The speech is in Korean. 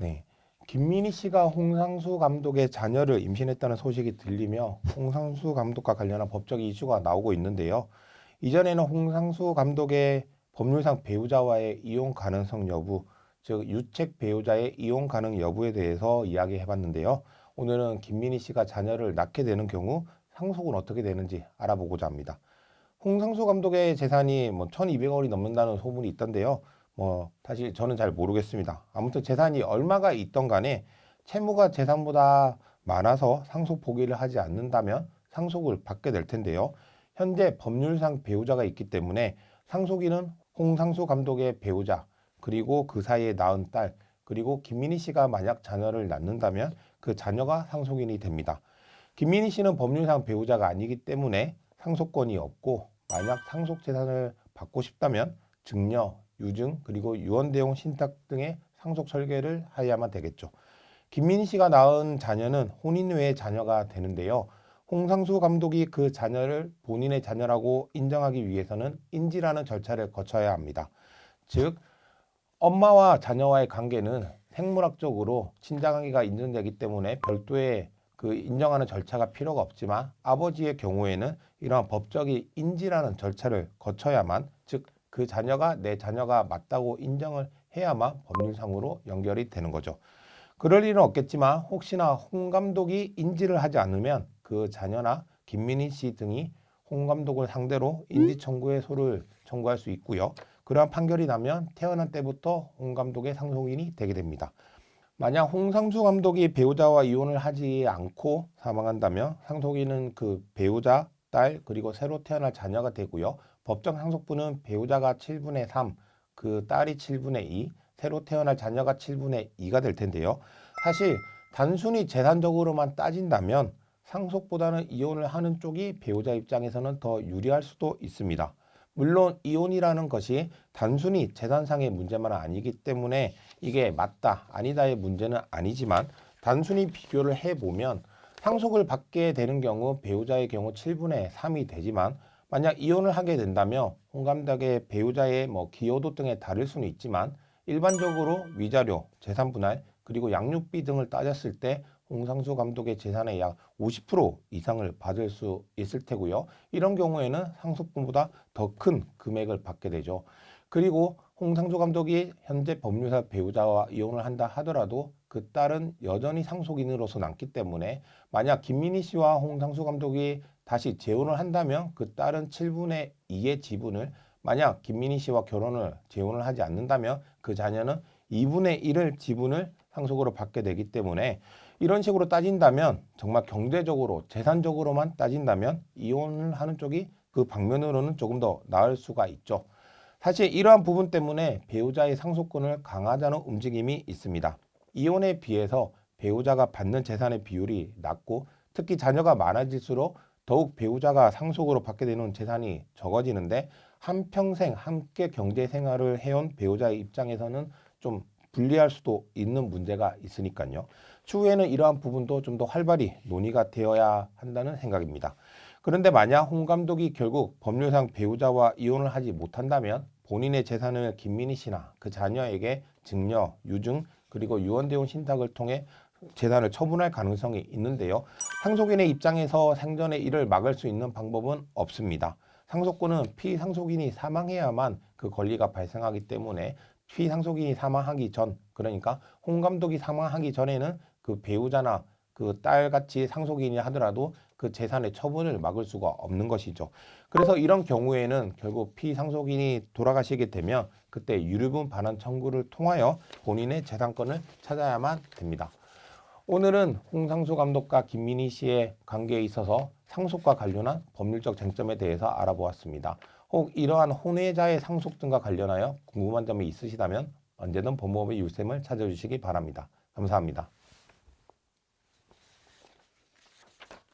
네. 김민희 씨가 홍상수 감독의 자녀를 임신했다는 소식이 들리며 홍상수 감독과 관련한 법적 이슈가 나오고 있는데요. 이전에는 홍상수 감독의 법률상 배우자와의 이혼 가능성 여부, 즉 유책 배우자의 이혼 가능 여부에 대해서 이야기해 봤는데요. 오늘은 김민희 씨가 자녀를 낳게 되는 경우 상속은 어떻게 되는지 알아보고자 합니다. 홍상수 감독의 재산이 뭐 1200억이 넘는다는 소문이 있던데요. 뭐 사실 저는 잘 모르겠습니다. 아무튼 재산이 얼마가 있던 간에 채무가 재산보다 많아서 상속 포기를 하지 않는다면 상속을 받게 될 텐데요. 현재 법률상 배우자가 있기 때문에 상속인은 홍상수 감독의 배우자 그리고 그 사이에 낳은 딸 그리고 김민희 씨가 만약 자녀를 낳는다면 그 자녀가 상속인이 됩니다. 김민희 씨는 법률상 배우자가 아니기 때문에 상속권이 없고 만약 상속 재산을 받고 싶다면 증여, 유증 그리고 유언 대용 신탁 등의 상속 설계를 하야만 되겠죠. 김민희 씨가 낳은 자녀는 혼인 외의 자녀가 되는데요. 홍상수 감독이 그 자녀를 본인의 자녀라고 인정하기 위해서는 인지라는 절차를 거쳐야 합니다. 즉 엄마와 자녀와의 관계는 생물학적으로 친자관계가 인정되기 때문에 별도의 그 인정하는 절차가 필요가 없지만 아버지의 경우에는 이러한 법적인 인지라는 절차를 거쳐야만 즉 그 자녀가 내 자녀가 맞다고 인정을 해야만 법률상으로 연결이 되는 거죠. 그럴 일은 없겠지만 혹시나 홍 감독이 인지를 하지 않으면 그 자녀나 김민희 씨 등이 홍 감독을 상대로 인지 청구의 소를 청구할 수 있고요. 그러한 판결이 나면 태어난 때부터 홍 감독의 상속인이 되게 됩니다. 만약 홍상수 감독이 배우자와 이혼을 하지 않고 사망한다면 상속인은 그 배우자, 딸 그리고 새로 태어날 자녀가 되고요. 법정 상속분은 배우자가 7분의 3, 그 딸이 7분의 2, 새로 태어날 자녀가 7분의 2가 될 텐데요. 사실 단순히 재산적으로만 따진다면 상속보다는 이혼을 하는 쪽이 배우자 입장에서는 더 유리할 수도 있습니다. 물론 이혼이라는 것이 단순히 재산상의 문제만 아니기 때문에 이게 맞다 아니다의 문제는 아니지만 단순히 비교를 해보면 상속을 받게 되는 경우 배우자의 경우 7분의 3이 되지만 만약 이혼을 하게 된다면 홍 감독의 배우자의 뭐 기여도 등에 다를 수는 있지만 일반적으로 위자료, 재산 분할 그리고 양육비 등을 따졌을 때 홍상수 감독의 재산의 약 50% 이상을 받을 수 있을 테고요. 이런 경우에는 상속분보다 더 큰 금액을 받게 되죠. 그리고 홍상수 감독이 현재 법률사 배우자와 이혼을 한다 하더라도 그 딸은 여전히 상속인으로서 남기 때문에 만약 김민희 씨와 홍상수 감독이 다시 재혼을 한다면 그 딸은 7분의 2의 지분을 만약 김민희 씨와 결혼을 재혼을 하지 않는다면 그 자녀는 2분의 1을 지분을 상속으로 받게 되기 때문에 이런 식으로 따진다면 정말 경제적으로 재산적으로만 따진다면 이혼을 하는 쪽이 그 방면으로는 조금 더 나을 수가 있죠. 사실 이러한 부분 때문에 배우자의 상속권을 강화하자는 움직임이 있습니다. 이혼에 비해서 배우자가 받는 재산의 비율이 낮고 특히 자녀가 많아질수록 더욱 배우자가 상속으로 받게 되는 재산이 적어지는데 한평생 함께 경제 생활을 해온 배우자의 입장에서는 좀 불리할 수도 있는 문제가 있으니까요. 추후에는 이러한 부분도 좀 더 활발히 논의가 되어야 한다는 생각입니다. 그런데 만약 홍 감독이 결국 법률상 배우자와 이혼을 하지 못한다면 본인의 재산을 김민희 씨나 그 자녀에게 증여, 유증 그리고 유언대용 신탁을 통해 재산을 처분할 가능성이 있는데요. 상속인의 입장에서 생전에 이를 막을 수 있는 방법은 없습니다. 상속권은 피상속인이 사망해야만 그 권리가 발생하기 때문에 피상속인이 사망하기 전 그러니까 홍 감독이 사망하기 전에는 그 배우자나 그 딸같이 상속인이 하더라도 그 재산의 처분을 막을 수가 없는 것이죠. 그래서 이런 경우에는 결국 피상속인이 돌아가시게 되면 그때 유류분 반환 청구를 통하여 본인의 재산권을 찾아야만 됩니다. 오늘은 홍상수 감독과 김민희 씨의 관계에 있어서 상속과 관련한 법률적 쟁점에 대해서 알아보았습니다. 혹 이러한 혼외자의 상속 등과 관련하여 궁금한 점이 있으시다면 언제든 법무법의 유쌤을 찾아주시기 바랍니다. 감사합니다.